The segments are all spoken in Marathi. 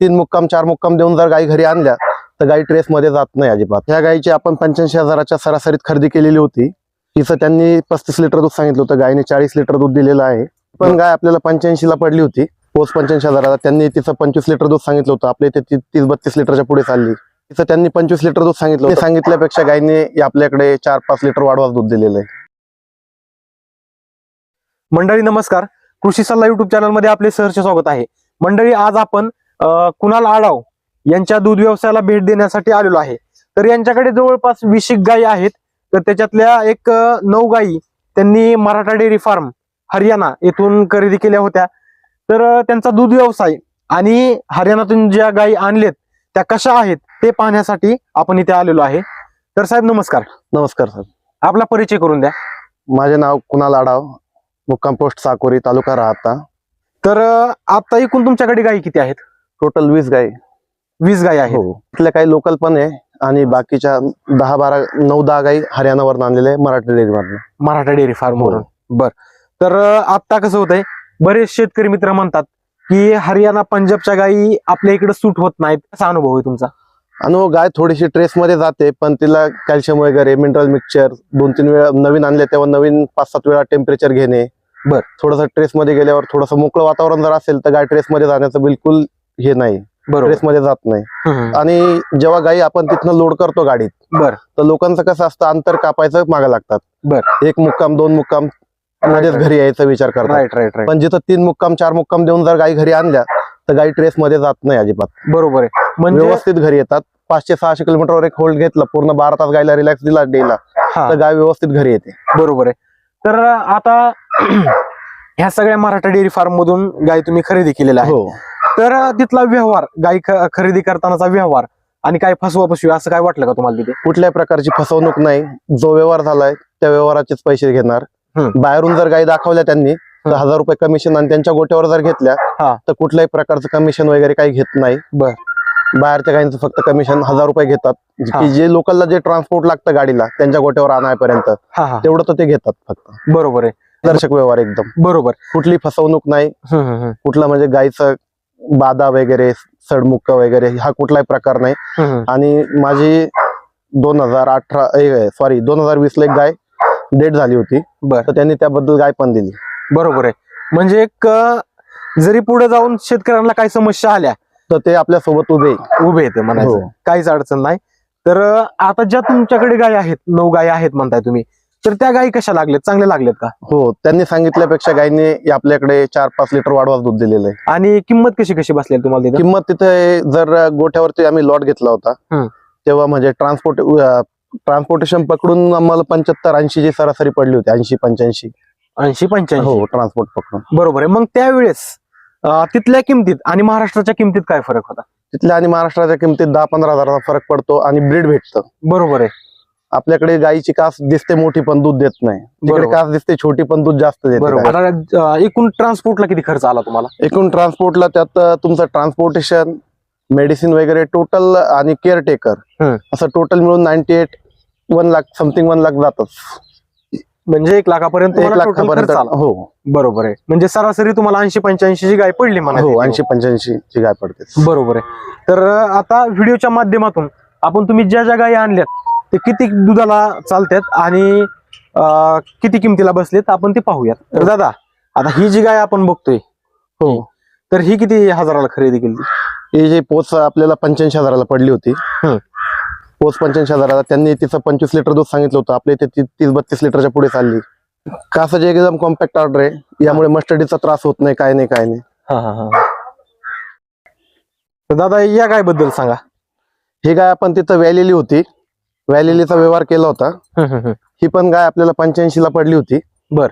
तीन मुक्काम चार मुक्काम देऊन जर गाई घरी आणल्या तर गाई ट्रेस मध्ये जात नाही अजिबात. ह्या गाईची आपण पंच्याऐंशी हजाराच्या सरासरीत खरेदी केलेली होती. तिचं त्यांनी पस्तीस लिटर दूध सांगितलं होतं. गायीने चाळीस लिटर दूध दिलेलं आहे. पण गाय आपल्याला पंच्याऐंशी ला पडली होती. पोच पंच्याऐंशी हजाराला. त्यांनी तिचं पंचवीस लिटर दूध सांगितलं होतं. आपल्या इथे ती तीस बत्तीस लिटरच्या पुढे चालली. तिचं त्यांनी पंचवीस लिटर दूध सांगितलं होतं. सांगितल्यापेक्षा गायीने आपल्याकडे चार पाच लिटर वाढवाच दूध दिलेलं आहे. मंडळी नमस्कार. कृषी सल्ला युट्यूब चॅनलमध्ये आपले सहर्ष स्वागत आहे. मंडळी आज आपण कुणाल आडाव यांच्या दूध व्यवसायाला भेट देण्यासाठी आलेलो आहे. तर यांच्याकडे जवळपास वीस एक गायी आहेत. तर त्याच्यातल्या एक नऊ गायी त्यांनी मराठा डेअरी फार्म हरियाणा येथून खरेदी केल्या होत्या. तर त्यांचा दूध व्यवसाय आणि हरियाणातून ज्या गायी आणलेत त्या कशा आहेत ते पाहण्यासाठी आपण इथे आलेलो आहे. तर साहेब नमस्कार. नमस्कार सर आपला परिचय करून द्या. माझे नाव कुणाल आडाव मुक्काम पोस्ट साकोरी तालुका राहता. तर आता एकूण तुमच्याकडे गायी किती आहेत? टोटल वीस गाई वीस गायी आहेत. हो. इथल्या काही लोकल पण आहे आणि बाकीच्या दहा बारा नऊ दहा गाई हरियाणावर आणलेले आहे मराठी डेअरी मधून मराठा डेअरी फार्म वरून बर. तर आता कसं होतंय बरेच शेतकरी मित्र म्हणतात की हरियाणा पंजाबच्या गायी आपल्या इकडे सूट होत नाहीत. कसा अनुभव आहे तुमचा? हो, गाय थोडीशी ट्रेस मध्ये जाते पण तिला कॅल्शियम वगैरे मिनरल मिक्सचर दोन तीन वेळा नवीन आणले तेव्हा नवीन पाच सात वेळा टेम्परेचर घेणे. बर. थोडस ट्रेस मध्ये गेल्यावर थोडस मोकळं वातावरण जर असेल तर गाय ट्रेस मध्ये जाण्याचं बिलकुल हे नाही. बरोबर. ट्रेस मध्ये जात नाही. आणि जेव्हा गाई आपण तिथनं लोड करतो गाडीत बर. तर लोकांचं कसं असतं अंतर कापायचं मागे लागतात. बर. एक मुक्काम दोन मुक्काम मध्येच. घरी यायचा विचार करतात. पण जिथं तीन मुक्काम चार मुक्काम देऊन जर गाई घरी आणल्या तर गाई ट्रेस मध्ये जात नाही अजिबात. बरोबर आहे. म्हणजे व्यवस्थित घरी येतात. पाचशे सहाशे किलोमीटरवर एक होल्ड घेतला पूर्ण बारा तास गायला रिलॅक्स दिला डेला तर गाय व्यवस्थित घरी येते. बरोबर आहे. तर आता ह्या सगळ्या मराठा डेअरी फार्म मधून गाय तुम्ही खरेदी केलेल्या आहे हो. तर तिथला व्यवहार गाय खरेदी करतानाचा व्यवहार आणि काय फसवा फसवी असं काय वाटलं का तुम्हाला तिथे कुठल्याही प्रकारची फसवणूक नाही जो व्यवहार झालाय त्या व्यवहाराचेच पैसे घेणार. बाहेरून जर गाई दाखवल्या त्यांनी तर. हजार रुपये कमिशन आणि त्यांच्या गोट्यावर जर घेतल्या. तर कुठल्याही प्रकारचं कमिशन वगैरे काही घेत नाही बर. बाहेरच्या गायींचं फक्त कमिशन हजार रुपये घेतात. की जे लोकलला जे ट्रान्सपोर्ट लागतं गाडीला त्यांच्या गोट्यावर आणायपर्यंत तेवढं तर ते घेतात फक्त बरोबर आहे दर्शक व्यवहार एकदम बरोबर कुठली फसवणूक नाही. कुठला म्हणजे गायचं बाधा वगैरे सडमुक्क वगैरे हा कुठलाही प्रकार नाही. आणि माझी दोन हजार अठरा सॉरी दोन हजार वीस ला एक गाय डेट झाली होती. बर. तर त्यांनी त्याबद्दल गाय पण दिली. बरोबर आहे. म्हणजे एक जरी पुढे जाऊन शेतकऱ्यांना काही समस्या आल्या तर ते आपल्यासोबत उभे उभे येते म्हणायचं. हो. काहीच अडचण नाही. तर आता ज्या तुमच्याकडे गाय आहेत नऊ गाय आहेत म्हणताय तुम्ही तर त्या गायी कशा लागल्यात? चांगल्या लागल्यात का? हो त्यांनी सांगितल्यापेक्षा गायने आपल्याकडे चार पाच लिटर वाढवा दूध दिलेलं आहे. आणि किंमत कशी कशी बसली तुम्हाला तिथं? किंमत तिथे जर गोठ्यावरती आम्ही लॉट घेतला होता. तेव्हा म्हणजे ट्रान्सपोर्ट ट्रान्सपोर्टेशन पकडून आम्हाला पंच्याहत्तर ऐंशी ची सरासरी पडली होती ऐंशी पंच्याऐंशी ऐंशी पंच्याऐंशी हो ट्रान्सपोर्ट पकडून. बरोबर आहे. मग त्यावेळेस अं, तिथल्या किमतीत आणि महाराष्ट्राच्या किमतीत काय फरक होता? तिथल्या आणि महाराष्ट्राच्या किमतीत दहा पंधरा हजाराचा फरक पडतो आणि ब्रीड भेटतं. बरोबर आहे. आपल्याकडे गायीची कास दिसते मोठी पण दूध देत नाही. तिकडे. कास दिसते छोटी पण दूध जास्त देते बरोबर. गाय. आता अं, एकूण ट्रान्सपोर्टला किती खर्च आला तुम्हाला? एकूण ट्रान्सपोर्टला त्यात अं, तुमचं ट्रान्सपोर्टेशन मेडिसिन वगैरे टोटल आणि केअरटेकर हम्म. असं टोटल मिळून ninety eight one lakh something one lakh जातच. म्हणजे एक लाखापर्यंत एक तुम्हाला total खर्च लाखापर्यंत आला. हो. बरोबर आहे. म्हणजे सरासरी तुम्हाला ऐंशी पंच्याऐंशी ची गाय पडली म्हणा हो ऐंशी पंच्याऐंशी ची गाय पडते. बरोबर आहे. तर अं, आता व्हिडिओच्या माध्यमातून आपण तुम्ही ज्या ज्या गायी आणल्यात ते किती दुधाला चालतात आणि किती किमतीला बसलेत आपण ते पाहूयात. तर दादा आता ही जी गाय आपण बघतोय हो. तर ही किती हजाराला खरेदी केली? ही जी पोच आपल्याला पंच्याऐंशी हजाराला पडली होती. पोच पंच्याऐंशी हजाराला त्यांनी तिचं पंचवीस लिटर दूध सांगितलं होतं. आपल्या इथे ती- तीस बत्तीस लिटरच्या पुढे चालली. कासाची एकदम कॉम्पॅक्ट ऑर्डर आहे. यामुळे मस्टडीचा त्रास होत नाही काय नाही काय नाही. हा हा हा दादा या गायबद्दल सांगा. ही गाय आपण तिथं व्यालेली होती. व्यालेलीचा व्यवहार केला होता. ही पण गाय आपल्याला पंच्याऐंशी ला पडली होती. बर.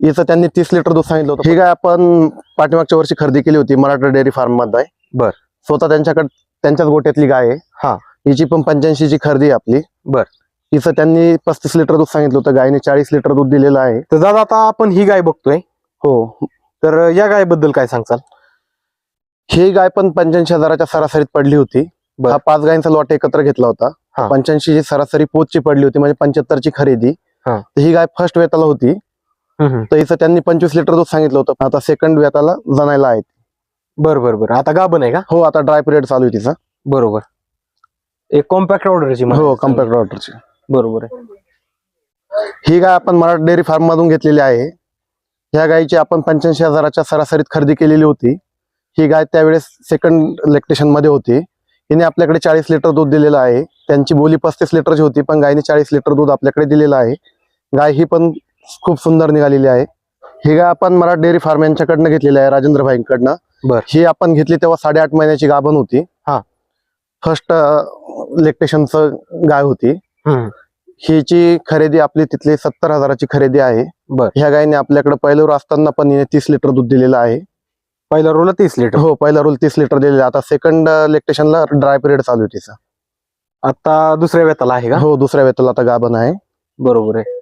हिचं त्यांनी तीस लिटर दूध सांगितलं होतं. ही गाय आपण पाठीमागच्या वर्षी खरेदी केली होती मराठा डेअरी फार्ममध्ये बर. स्वतः त्यांच्याकडे त्यांच्याच गोट्यातली गाय आहे. हा. हिची पण पंच्याऐंशी ची खरेदी आहे आपली. बर. हिचं त्यांनी पस्तीस लिटर दूध सांगितलं होतं. गायने चाळीस लिटर दूध दिलेलं आहे. तर दादा आता आपण ही गाय बघतोय. हो. तर या गायबद्दल काय सांगचाल ही गाय पण पंच्याऐंशी हजाराच्या सरासरीत पडली होती. हा पाच गायींचा लॉट एकत्र घेतला हा. पंच्याऐंशी ची सरासरी पोचची पडली होती म्हणजे पंच्याहत्तर ची खरेदी हा. तर ही गाय फर्स्ट वेताला होती. तर हिचं त्यांनी पंचवीस लिटर दूध सांगितलं होतं आता सेकंड वेताला जणायला आहे बर बर बर. आता गाभण आहे का? हो आता ड्राय पिरियड चालू आहे तिचा. बरोबर. एक कॉम्पॅक्ट ऑर्डरची हो कम्प्युटर ऑर्डरची बरोबर आहे. ही गाय आपण मराठी डेअरी फार्म मधून घेतलेली आहे. ह्या गायीची आपण पंच्याऐंशी हजाराच्या सरासरीत खरेदी केलेली होती. ही गाय त्यावेळेस सेकंड इलेक्ट्रेशनमध्ये होती. हिने आपल्याकडे चाळीस लिटर दूध दिलेलं आहे त्यांची बोली पस्तीस लिटरची होती पण गायने चाळीस लिटर दूध आपल्याकडे दिलेलं आहे गाय ही पण खूप सुंदर निघालेली आहे ही गाय आपण मराठी डेअरी फार्म यांच्याकडनं घेतलेली आहे राजेंद्र भाईंकडनं बर. ही आपण घेतली तेव्हा साडेआठ महिन्याची गाभण होती हा. फर्स्ट इलेक्ट्रेशनचं गाय होती. हिची खरेदी आपली तिथली सत्तर हजाराची खरेदी आहे बर. ह्या गायने आपल्याकडे पहिल्यावर असताना पण हिने तीस लिटर दूध दिलेलं आहे पहिला रोल तीस लिटर हो पहिला रोल तीस लिटर दिलेलं आहे. आता सेकंड इलेक्ट्रेशनला ड्राय पिरियड चालू आहे तिचा. आता दुसऱ्या वेताला आहे का? हो दुसऱ्या वेतला आता गाभण आहे. बरोबर आहे.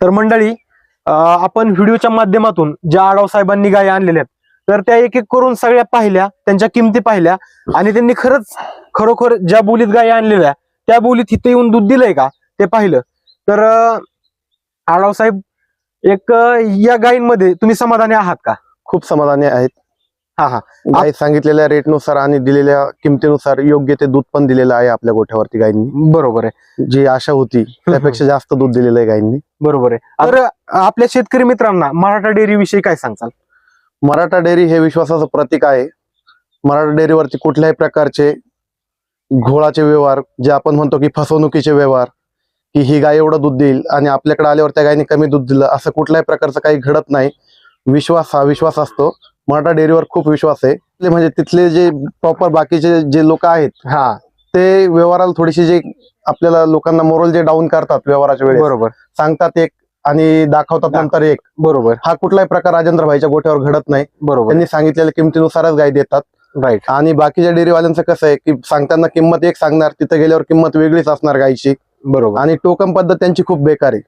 तर मंडळी अं, आपण व्हिडिओच्या माध्यमातून ज्या आढाव साहेबांनी गायी आणलेल्या आहेत तर त्या एक एक करून सगळ्या पाहिल्या त्यांच्या किमती पाहिल्या आणि त्यांनी खरंच खरोखर ज्या बोलीत गायी आणलेल्या त्या बोलीत इथे येऊन दूध दिलंय का? ते पाहिलं. तर अं, आढाव साहेब एक अं, या गायींमध्ये तुम्ही समाधानी आहात का? खूप समाधानी आहेत. हा हा. गाय सांगितलेल्या रेटनुसार आणि दिलेल्या किमतीनुसार योग्य ते दूध पण दिलेलं आहे आपल्या गोठ्यावरती गायींनी बरोबर आहे. जी आशा होती त्यापेक्षा जास्त दूध दिलेलं आहे गायींनी बरोबर आहे. तर आपल्या शेतकरी मित्रांना मराठा डेअरी विषयी काय सांगचाल मराठा डेअरी हे विश्वासाचं प्रतीक आहे. मराठा डेअरीवरती कुठल्याही प्रकारचे घोळाचे व्यवहार जे आपण म्हणतो की फसवणुकीचे व्यवहार की ही गाय एवढं दूध देईल आणि आपल्याकडे आल्यावर त्या गायने कमी दूध दिलं असं कुठल्याही प्रकारचं काही घडत नाही. विश्वास हा विश्वास असतो. मराठा डेअरीवर खूप विश्वास आहे. म्हणजे तिथले जे प्रॉपर बाकीचे जे लोक आहेत हा. ते व्यवहाराला थोडीशी जे आपल्याला लोकांना मोरल जे डाऊन करतात व्यवहाराच्या वेळेस बरोबर. सांगतात एक आणि दाखवतात दाख- नंतर एक. बरोबर. हा कुठलाही प्रकार राजेंद्र भाईच्या गोठ्यावर घडत नाही. बरोबर. त्यांनी सांगितलेल्या किमतीनुसारच गाय देतात. राईट आणि बाकीच्या डेअरीवाल्यांचं कसं आहे की सांगताना किंमत एक सांगणार तिथं गेल्यावर किंमत वेगळीच असणार गायची. बरोबर. आणि टोकन पद्धत त्यांची खूप बेकार आहे.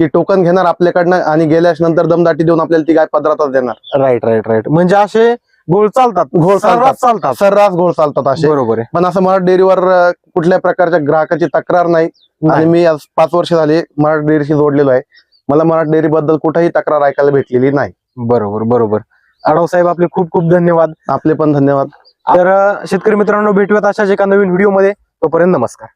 की टोकन घेणार आपल्याकडनं आणि गेल्यास नंतर दमदाटी देऊन आपल्याला ती गाय पदरातच देणार. राईट राईट राईट म्हणजे असे गोळ चालतात. घोळ सर्रास चालतात. चालतात सर्रास घोळ चालतात असे. बरोबर आहे. पण असं मराठी डेअरीवर कुठल्या प्रकारच्या ग्राहकाची तक्रार नाही. आणि. मी आज पाच वर्ष झाले मराठी डेअरीशी जोडलेलो आहे. मला मराठी डेअरी बद्दल कुठेही तक्रार ऐकायला भेटलेली नाही. बरोबर बरोबर. आढाव साहेब आपले खूप खूप धन्यवाद. आपले पण धन्यवाद. तर शेतकरी मित्रांनो भेटूयात अशाच एका नवीन व्हिडिओमध्ये तोपर्यंत नमस्कार.